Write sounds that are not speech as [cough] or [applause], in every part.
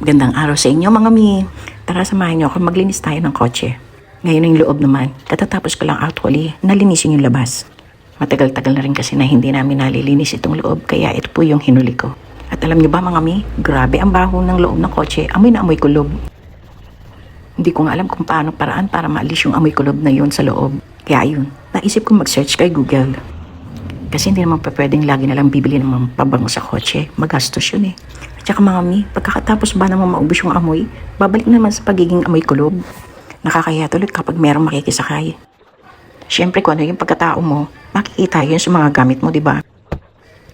Magandang araw sa inyo mga mi. Tara samahan niyo ako maglinis tayo ng kotse. Ngayon yung loob naman, katatapos ko lang actually, nalinisin yung labas. Matagal-tagal na rin kasi na hindi namin nalilinis itong loob, kaya ito po yung hinuli ko. At alam niyo ba mga mi, grabe ang baho ng loob ng kotse, amoy na amoy kulob. Hindi ko nga alam kung paano paraan para maalis yung amoy kulob na yun sa loob. Kaya ayun, naisip ko mag-search kay Google. Kasi hindi naman pa pwedeng lagi na lang bibili ng pabango sa kotse. Magastos yun eh. At saka mga mi, pagkakatapos ba naman maubos yung amoy, babalik naman sa pagiging amoy kulob. Nakakaya tuloy kapag merong makikisakay. Siyempre kung ano yung pagkatao mo, makikita yun sa mga gamit mo, di ba?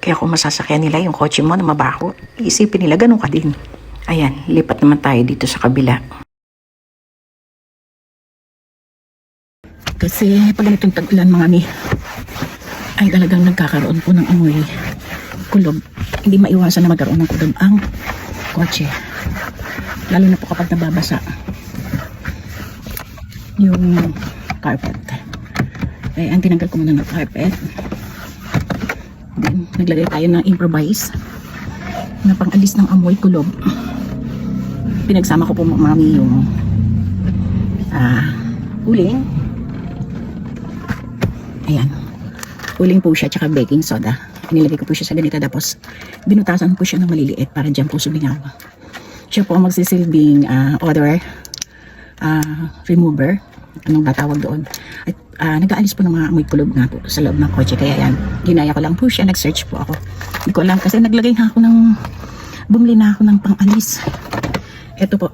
Kaya kung masasakyan nila yung kotse mo na mabaho, iisipin nila ganun ka din. Ayan, lipat naman tayo dito sa kabila. Kasi pag ganitong tag-ulan mga mi, ay talagang nagkakaroon po ng amoy kulob. Hindi maiwasan na magkaroon ng kulob ang kotse. Lalo na po kapag nababasa yung carpet. Kaya ang tinanggal ko muna ng carpet. Naglagay tayo ng improvise na pang-alis ng amoy kulob. Pinagsama ko po mami yung ah, uling. Ayan. Uling po siya tsaka baking soda. Inilagay ko po siya sa ganito tapos binutasan ko siya ng maliliit para dyan po sumingaw. Siya po ang magsisilbing ah, odor ah, remover. Anong ba tawag doon? At ah, nag-aalis po ng mga amoy kulob nga po sa loob ng kotse. Kaya yan, ginaya ko lang po siya. Nag-search po ako. Hindi ko alam kasi naglagay na ako ng bumili na ako ng pang-alis. Ito po.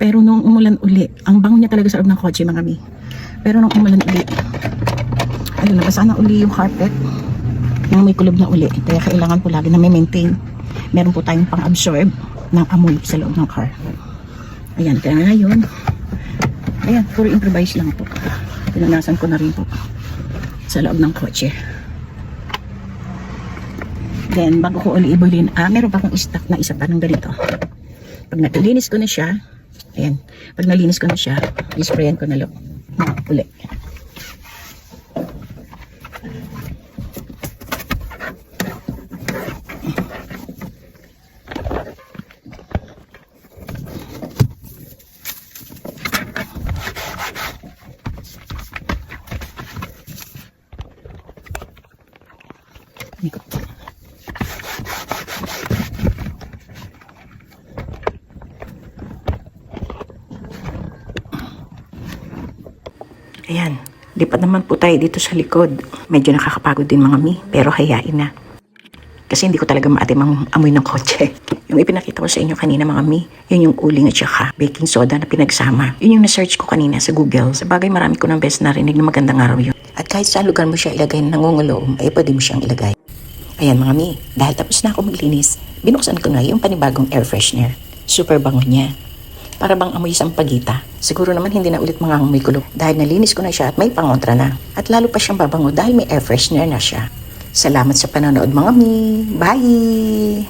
Pero nung umulan uli, ang bango niya talaga sa loob ng kotse mga mi. Pero nung umulan uli, ayun, nabasa na uli yung carpet ng may kulob na uli. Kaya kailangan po lagi na may maintain. Meron po tayong pang-absorb ng amoy sa loob ng car. Ayan, kaya ngayon, ayan, puro improvise lang po. Pinanasan ko na rin po sa loob ng kotse. Then, bago ko uli ibulin, ah, meron pa akong stock na isa pa ng ganito. Pag natilinis ko na siya, ayan, pag nalinis ko na siya, isprayan ko na lang uli. Ayan, lipat naman po tayo dito sa likod. Medyo nakakapagod din mga mi, pero hayain na. Kasi hindi ko talaga maatim ang amoy ng kotse. [laughs] Yung ipinakita ko sa inyo kanina mga mi, yun yung uling at saka baking soda na pinagsama. Yun yung na-search ko kanina sa Google. Sa bagay marami ko ng best narinig na magandang araw yun. At kahit saan lugar mo siya ilagay na nangunguloom, ay pwede mo siyang ilagay. Ayan mga mi, dahil tapos na ako maglinis, binuksan ko na yung panibagong air freshener. Super bango niya. Para bang amoy sampagita. Siguro naman hindi na ulit mga amoy kulog dahil nalinis ko na siya at may pangontra na. At lalo pa siyang babango dahil may air freshener na siya. Salamat sa panonood mga mi. Bye!